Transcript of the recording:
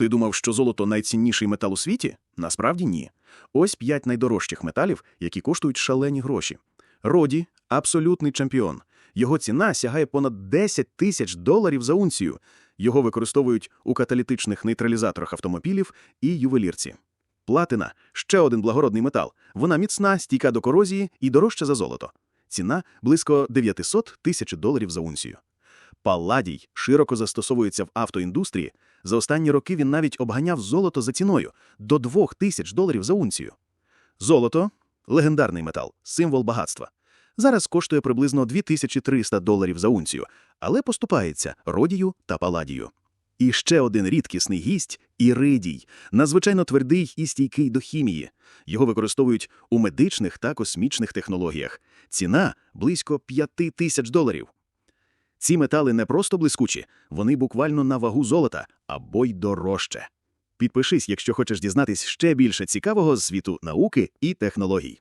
Ти думав, що золото найцінніший метал у світі? Насправді ні. Ось п'ять найдорожчих металів, які коштують шалені гроші. Роді абсолютний чемпіон. Його ціна сягає понад 10 тисяч доларів за унцію. Його використовують у каталітичних нейтралізаторах автомобілів і ювелірці. Платина ще один благородний метал. Вона міцна, стійка до корозії і дорожча за золото. Ціна близько 900 тисяч доларів за унцію. Палладій широко застосовується в автоіндустрії. За останні роки він навіть обганяв золото за ціною до 2 тисяч доларів за унцію. Золото легендарний метал, символ багатства. Зараз коштує приблизно 2300 доларів за унцію, але поступається родію та паладію. І ще один рідкісний гість іридій, надзвичайно твердий і стійкий до хімії. Його використовують у медичних та космічних технологіях. Ціна близько 5 тисяч доларів. Ці метали не просто блискучі, вони буквально на вагу золота або й дорожче. Підпишись, якщо хочеш дізнатись ще більше цікавого з світу науки і технологій.